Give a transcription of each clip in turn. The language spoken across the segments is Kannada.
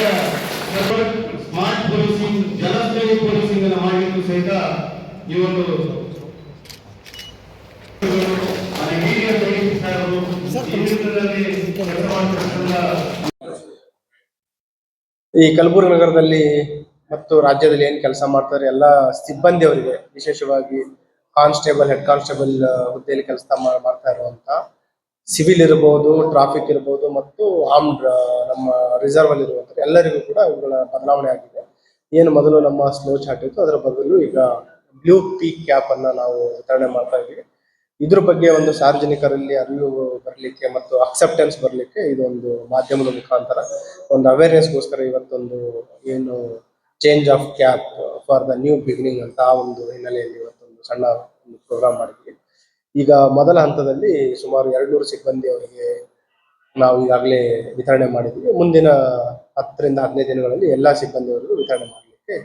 ರಾಜ್ಯ ಸ್ಮಾರ್ಟ್ ಪೊಲೀಸಿಂಗ್ ಜನಸ್ನೇಹಿ ಪೊಲೀಸಿಂಗ್ ಅನ್ನು ಮಾಡಲಿಕ್ಕೂ ಸಹಿತ ಈ ಒಂದು ಈ ಕಲಬುರಗಿ ನಗರದಲ್ಲಿ ಮತ್ತು ರಾಜ್ಯದಲ್ಲಿ ಏನ್ ಕೆಲಸ ಮಾಡ್ತಾರೆ ಎಲ್ಲ ಸಿಬ್ಬಂದಿ ಅವರಿಗೆ ವಿಶೇಷವಾಗಿ ಕಾನ್ಸ್ಟೇಬಲ್ ಹೆಡ್ ಕಾನ್ಸ್ಟೇಬಲ್ ಹುದ್ದೆಯಲ್ಲಿ ಕೆಲಸ ಮಾಡ್ತಾ ಇರುವಂತ ಸಿವಿಲ್ ಇರಬಹುದು ಟ್ರಾಫಿಕ್ ಇರಬಹುದು ಮತ್ತು ಆರ್ಮ್ಡ್ ನಮ್ಮ ರಿಸರ್ವ್ ಅಲ್ಲಿ ಇರುವಂತ ಎಲ್ಲರಿಗೂ ಕೂಡ ಇವುಗಳ ಬದಲಾವಣೆ ಆಗಿದೆ. ಏನು ಮೊದಲು ನಮ್ಮ ಸ್ಲೋ ಚಾರ್ಟ್ ಇತ್ತು, ಅದರ ಬದಲು ಈಗ ಬ್ಲೂ ಪೀಕ್ ಕ್ಯಾಪ್ ಅನ್ನ ನಾವು ವಿತರಣೆ ಮಾಡ್ತಾ ಇದ್ದೀವಿ. ಇದ್ರ ಬಗ್ಗೆ ಒಂದು ಸಾರ್ವಜನಿಕರಲ್ಲಿ ಅರಿವು ಬರಲಿಕ್ಕೆ ಮತ್ತು ಅಕ್ಸೆಪ್ಟೆನ್ಸ್ ಬರಲಿಕ್ಕೆ ಇದೊಂದು ಮಾಧ್ಯಮದ ಮುಖಾಂತರ ಒಂದು ಅವೇರ್ನೆಸ್ಗೋಸ್ಕರ ಇವತ್ತೊಂದು ಏನು change of cap for the new beginning ಅಂತ ಆ ಒಂದು ಹಿನ್ನೆಲೆಯಲ್ಲಿ ಇವತ್ತೊಂದು ಸಣ್ಣ ಒಂದು ಪ್ರೋಗ್ರಾಮ್ ಮಾಡಿದ್ವಿ ಈಗ ಮೊದಲ ಹಂತದಲ್ಲಿ ಸುಮಾರು ಎರಡ್ನೂರು ಸಿಬ್ಬಂದಿ ಅವರಿಗೆ ನಾವು ಈಗಾಗಲೇ ವಿತರಣೆ ಮಾಡಿದ್ವಿ. ಮುಂದಿನ ಹತ್ತರಿಂದ ಹದಿನೈದು ದಿನಗಳಲ್ಲಿ ಎಲ್ಲ ಸಿಬ್ಬಂದಿಯವರಿಗೂ ವಿತರಣೆ ಮಾಡಲಿಕ್ಕೆ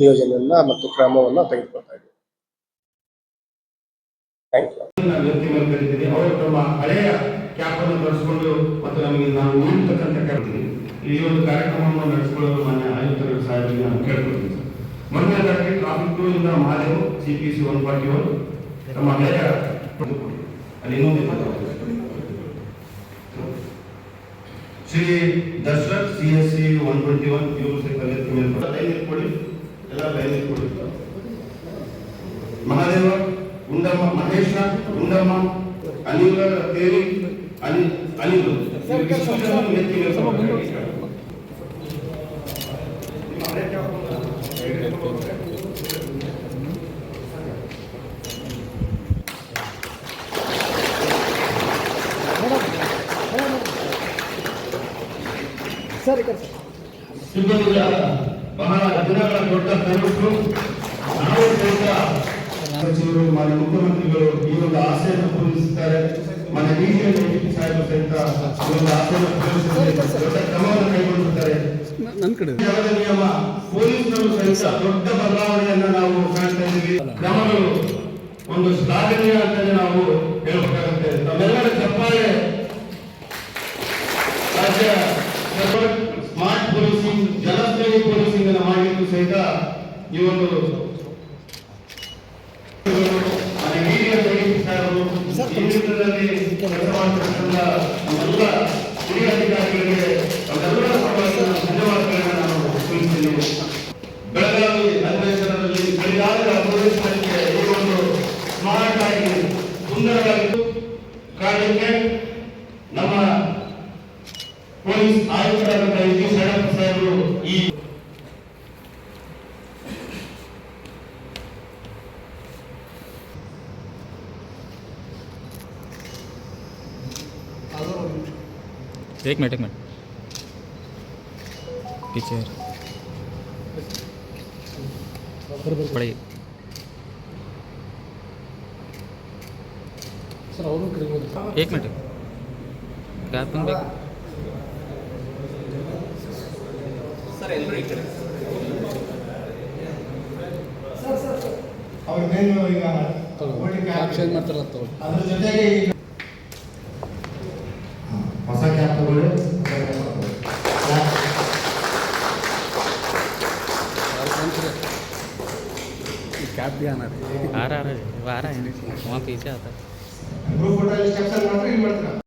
ನಿಯೋಜನೆಯನ್ನ ಮತ್ತು ಕ್ರಮವನ್ನು ತೆಗೆದುಕೊಳ್ತಾ ಇದ್ದೀವಿ. ಥ್ಯಾಂಕ್ ಒಂದು ಕಾರ್ಯಕ್ರಮವನ್ನು ನಡೆಸಿಕೊಳ್ಳಲು ಮಾನ್ಯ ಆಯುಕ್ತರು ಸರ್ ಟ್ರಾಫಿಕ್ ಇಂದ Mahadev C P C one forty one ತಮ್ಮ ಹಳೆಯ ಅಲ್ಲಿ ಇನ್ನೊಂದು Shri Dasharath C S C one twenty one ಇವರು ಸಹಿತ ವ್ಯಕ್ತಿ ಮೇಲೆ ಲೈನ್ ಇಟ್ಕೊಳ್ಳಿ ಎಲ್ಲ ಲೈನ್ ಇಟ್ಕೊಳ್ಳಿ ಮಹಾದೇವ ಉಂಡಮ್ಮ ಮಹೇಶ ಉಂಡಮ್ಮ ಅನಿಲ ತೇರಿ ಅನಿ ಅನಿಲ್ ಇವ್ರಿಗೆ ಇಷ್ಟು ಸಿಬ್ಬಂದಿಗಳ ಬಹಳ ದಿನಗಳ ದೊಡ್ಡ ಕನಸು ನಾವು ಸಹಿತ ಸಚಿವರು ಮಾನ್ಯ ಮುಖ್ಯಮಂತ್ರಿಗಳು ಈ ಒಂದು ಆಸೆಯನ್ನು ಪೂರೈಸುತ್ತಾರೆ. ಮಾನ್ಯ ಡಿಸಿಎಂ ಸಾಹೇಬರು ಸಹಿತ ಈ ಒಂದು ಆಸೆಯನ್ನು ಪೂರೈಸುವಲ್ಲಿ ದೊಡ್ಡ ಕ್ರಮವನ್ನು ಕೈಗೊಂಡಿರುತ್ತಾರೆ. ನನ್ನ ಕಡೆ. ಜಗದ ನಿಯಮ ಪೊಲೀಸರು ಸಹಿತ ದೊಡ್ಡ ಬದಲಾವಣೆಯನ್ನು ನಾವು ಕಾಣ್ತಾ ಇದ್ದೀವಿ. ಕ್ರಮಗಳು ಒಂದು ಶ್ಲಾಘನೀಯ ಅಂತಲೇ ನಾವು ಹೇಳಬೇಕಾಗುತ್ತೆ ತಮ್ಮೆಲ್ಲರ ಚಪ್ಪಾಳೆ ರಾಜ್ಯ ಸ್ಮಾರ್ಟ್ ಪೊಲೀಸಿಂಗ್ ಜನಸ್ನೇಹಿ ಪೊಲೀಸಿಂಗ್ ಅನ್ನು ಮಾಡಲಿಕ್ಕೂ ಸಹಿತ ಈ ಒಂದು ಬೆಳಗಾವಿ ಅಧಿವೇಶನದಲ್ಲಿ ಬೆಳಗಾವಿ ಪೊಲೀಸರಿಗೆ ಈ ಒಂದು ಸ್ಮಾರ್ಟ್ ಆಗಿ ಕಾರ್ಯಕ್ಕೆ ನಮ್ಮ ಪೊಲೀಸ್ ಆಯುಕ್ತರಾದಂತಹ ಜಿ ಶರಣಪ್ಪ ಸಾಹೇಬರು ಈ एक मिनट एक मिनट पीछे पड़ेगी एक मिनट क्या तुम देख ಅವ್ರದ್ದೇನು ಈಗ ಚೇಂಜ್ ಮಾಡ್ತಾರಲ್ಲ ತಗೊಳ್ಳಿ ಅದ್ರ ಜೊತೆಗೆ ಚಾಪಿಯಾನ ಆರ್ ಆರ್ ಆರ್ ವಾರ ಏನು ವಾಪಿ ಇಚ್ಛೆ ಆತ